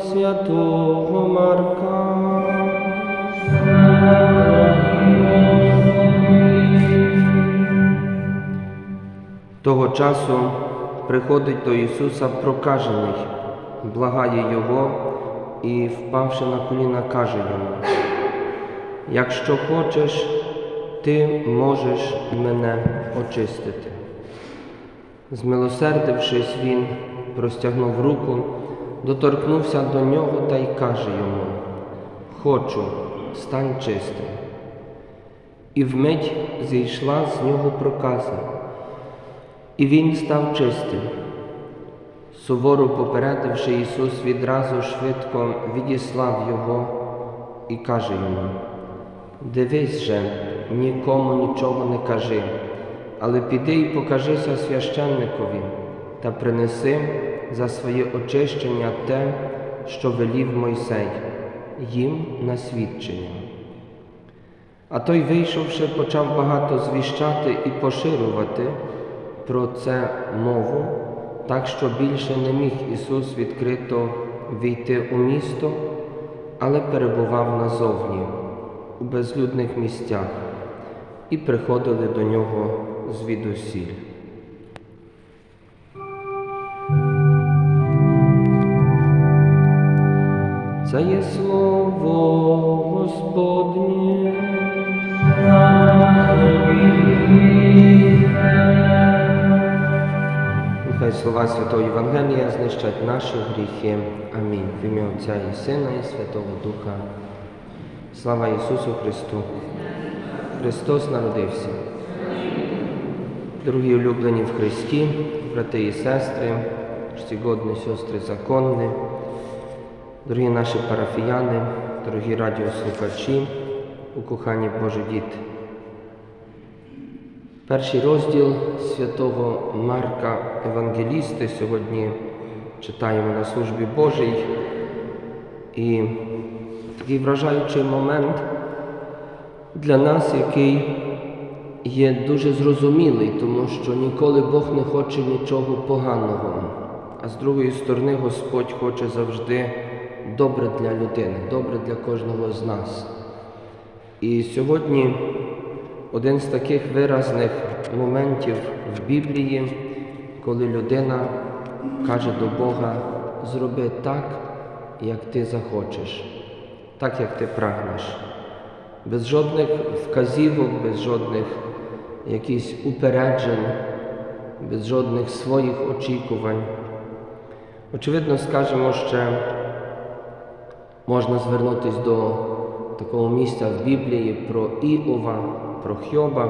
Святого Марка. Того часу приходить до Ісуса прокажений, благає Його і, впавши на коліна, каже йому, якщо хочеш, ти можеш мене очистити. Змилосердившись, він простягнув руку, доторкнувся до нього та й каже йому: Хочу, стань чистим. І вмить зійшла з нього проказа, і він став чистим. Суворо попередивши Ісус, відразу швидко відіслав його і каже йому: Дивись же, нікому нічого не кажи, але піди і покажися священникові та принеси за своє очищення те, що велів Мойсей, їм на свідчення. А той, вийшовши, почав багато звіщати і поширювати про це мову, так що більше не міг Ісус відкрито війти у місто, але перебував назовні, у безлюдних місцях, і приходили до нього звідусіль. Це є слово Господнє. Нехай слова Святого Євангелія знищать наші гріхи. Амінь. В ім'я Отця і Сина, і Святого Духа. Слава Ісусу Христу! Христос народився. Дорогі улюблені в Христі, брати і сестри, чтігодні сестри законні, дорогі наші парафіяни, дорогі радіослухачі, укохані Божі діти. Перший розділ святого Марка Евангелісти сьогодні читаємо на службі Божій. І такий вражаючий момент для нас, який є дуже зрозумілий, тому що ніколи Бог не хоче нічого поганого, а з другої сторони Господь хоче завжди добре для людини, добре для кожного з нас. І сьогодні один з таких виразних моментів в Біблії, коли людина каже до Бога, зроби так, як ти захочеш, так, як ти прагнеш, без жодних вказівок, без жодних якихось упереджень, без жодних своїх очікувань. Очевидно, скажемо, ще можна звернутися до такого місця в Біблії про Іова, про Хьоба,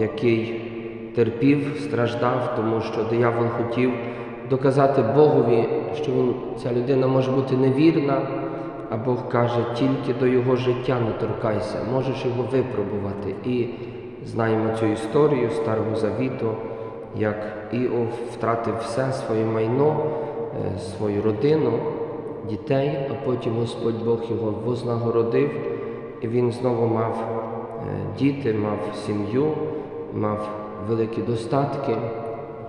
який терпів, страждав, тому що диявол хотів доказати Богові, що він, ця людина може бути невірна, а Бог каже, тільки до його життя не торкайся, можеш його випробувати. І знаємо цю історію Старого Завіту, як Іов втратив все своє майно, е, свою родину, дітей, а потім Господь Бог його вознагородив, і він знову мав е, діти, мав сім'ю, мав великі достатки,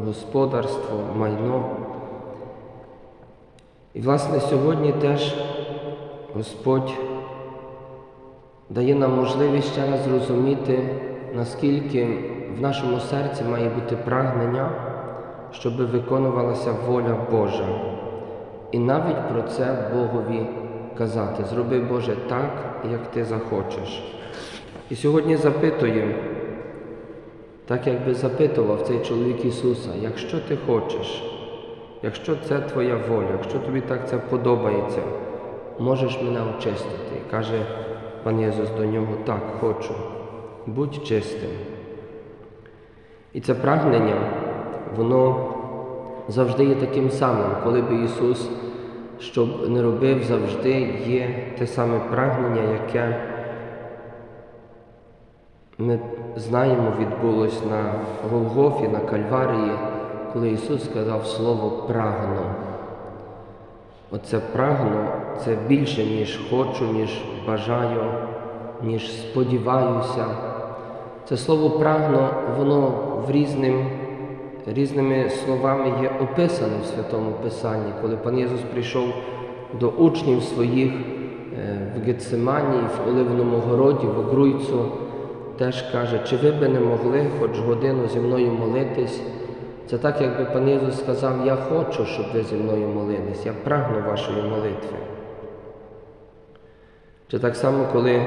господарство, майно. І, власне, сьогодні теж Господь дає нам можливість ще раз зрозуміти, наскільки в нашому серці має бути прагнення, щоб виконувалася воля Божа. І навіть про це Богові казати. Зроби Боже так, як ти захочеш. І сьогодні запитуємо, так якби запитував цей чоловік Ісуса, якщо ти хочеш, якщо це твоя воля, якщо тобі так це подобається, можеш мене очистити. І каже пан Єсус до нього, так, хочу. будь чистим. І це прагнення, воно завжди є таким самим, коли би Ісус, щоб не робив, завжди є те саме прагнення, яке ми знаємо, відбулось на Голгофі, на Кальварії, коли Ісус сказав слово прагну. Оце прагну це більше, ніж хочу, ніж бажаю, ніж сподіваюся. Це слово прагну, воно в різним, різними словами є описане в Святому Писанні. Коли пан Ісус прийшов до учнів своїх е, в Гецимані, в Оливному городі, в Огруйцу, теж каже, чи ви би не могли хоч годину зі мною молитись? Це так, якби пан Ісус сказав, я хочу, щоб ви зі мною молились, я прагну вашої молитви. Чи так само, коли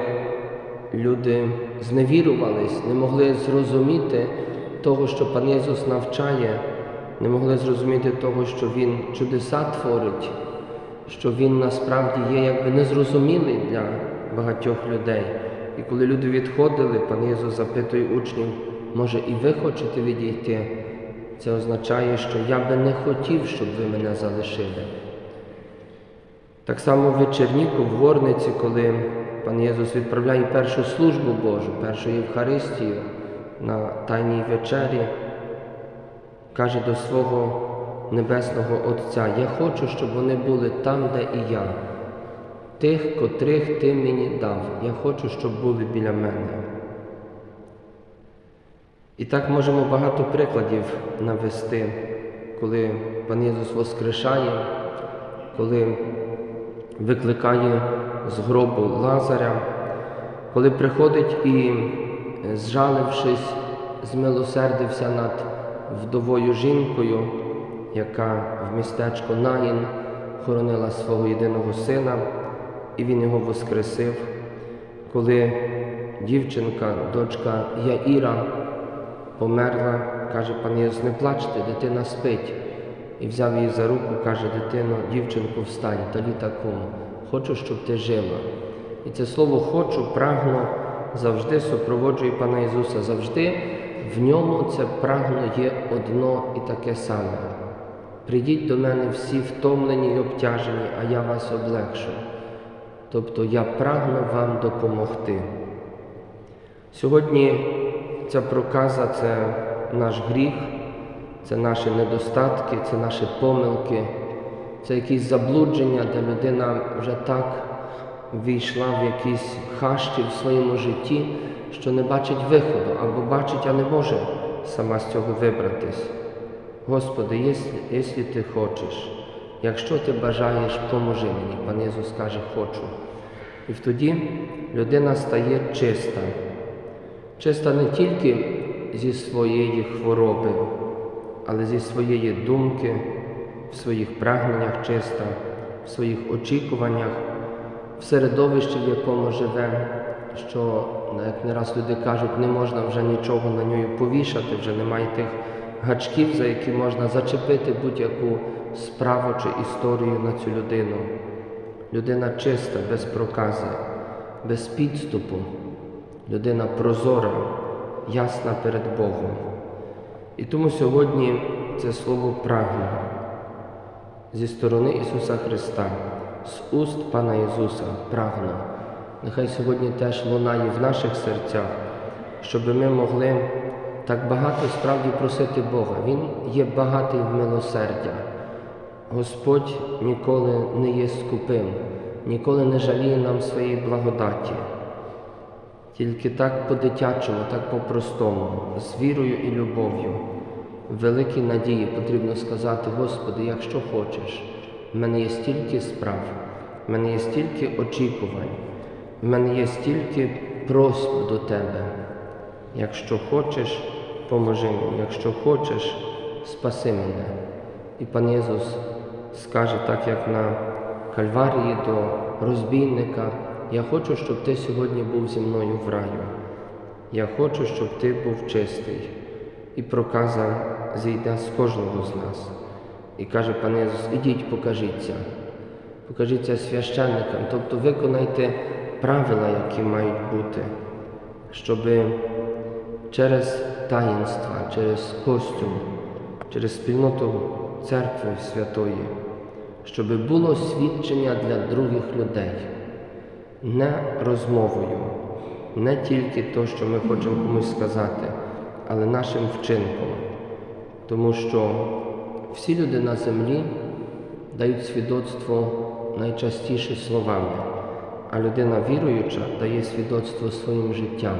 люди зневірувались, не могли зрозуміти того, що пан Ісус навчає, не могли зрозуміти того, що Він чудеса творить, що Він насправді є якби незрозумілий для багатьох людей. І коли люди відходили, пан Ісус запитує учнів, може і ви хочете відійти? Це означає, що я би не хотів, щоб ви мене залишили. Так само в вечірніку, в горниці, коли пан Єсус відправляє першу службу Божу, першу Євхаристію на Тайній вечері, каже до свого Небесного Отця, я хочу, щоб вони були там, де і я, тих, котрих ти мені дав. Я хочу, щоб були біля мене. І так можемо багато прикладів навести, коли пан Єсус воскрешає, коли викликає з гробу Лазаря, коли приходить і, зжалившись, змилосердився над вдовою жінкою, яка в містечку Наїн хоронила свого єдиного сина, і він його воскресив, коли дівчинка, дочка Яїра, померла, каже пан Єсус, не плачте, дитина спить. І взяв її за руку, каже, дитино, дівчинку, встань, талі такому, хочу, щоб ти жила. І це слово хочу, прагну завжди супроводжує Пана Ісуса. Завжди в ньому це прагну є одно і таке саме. Прийдіть до мене всі втомлені і обтяжені, а я вас облегшу. Тобто я прагну вам допомогти. Сьогодні ця проказа це наш гріх, це наші недостатки, це наші помилки, це якісь заблудження, де людина вже так війшла в якісь хащі в своєму житті, що не бачить виходу, або бачить, а не може сама з цього вибратись. Господи, якщо, ти хочеш, якщо ти бажаєш, поможи мені. Пан Ісус каже, хочу. І тоді людина стає чиста. Чиста не тільки зі своєї хвороби, але зі своєї думки, в своїх прагненнях чиста, в своїх очікуваннях, в середовищі, в якому живе, що, як не раз люди кажуть, не можна вже нічого на нього повішати, вже немає тих гачків, за які можна зачепити будь-яку справу чи історію на цю людину. Людина чиста, без прокази, без підступу, людина прозора, ясна перед Богом. І тому сьогодні це слово прагну зі сторони Ісуса Христа, з уст Пана Ісуса прагну. Нехай сьогодні теж лунає в наших серцях, щоб ми могли так багато справді просити Бога. Він є багатий в милосердя. Господь ніколи не є скупим, ніколи не жаліє нам своєї благодаті. Тільки так по-дитячому, так по-простому, з вірою і любов'ю, в великій надії потрібно сказати, Господи, якщо хочеш, в мене є стільки справ, в мене є стільки очікувань, в мене є стільки просьб до Тебе. Якщо хочеш, поможи мені, якщо хочеш, спаси мене. І пан Єсус скаже, так як на Кальварії до розбійника, я хочу, щоб ти сьогодні був зі мною в раю. Я хочу, щоб ти був чистий. І проказа зійде з кожного з нас. І каже пан Єсус, ідіть, покажіться, покажіться священникам, тобто виконайте правила, які мають бути. щоб через таїнства, через Костюм, через спільноту церкви Святої, щоб було свідчення для других людей, не розмовою, не тільки то, що ми хочемо комусь сказати, але нашим вчинком. Тому що всі люди на землі дають свідоцтво найчастіше словами, а людина віруюча дає свідоцтво своїм життям.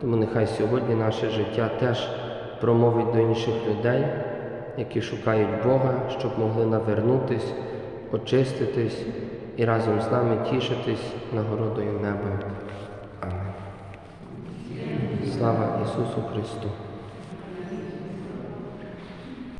Тому нехай сьогодні наше життя теж промовить до інших людей, які шукають Бога, щоб могли навернутись, очиститись і разом з нами тішитись нагородою неба. Амінь. Слава Ісусу Христу!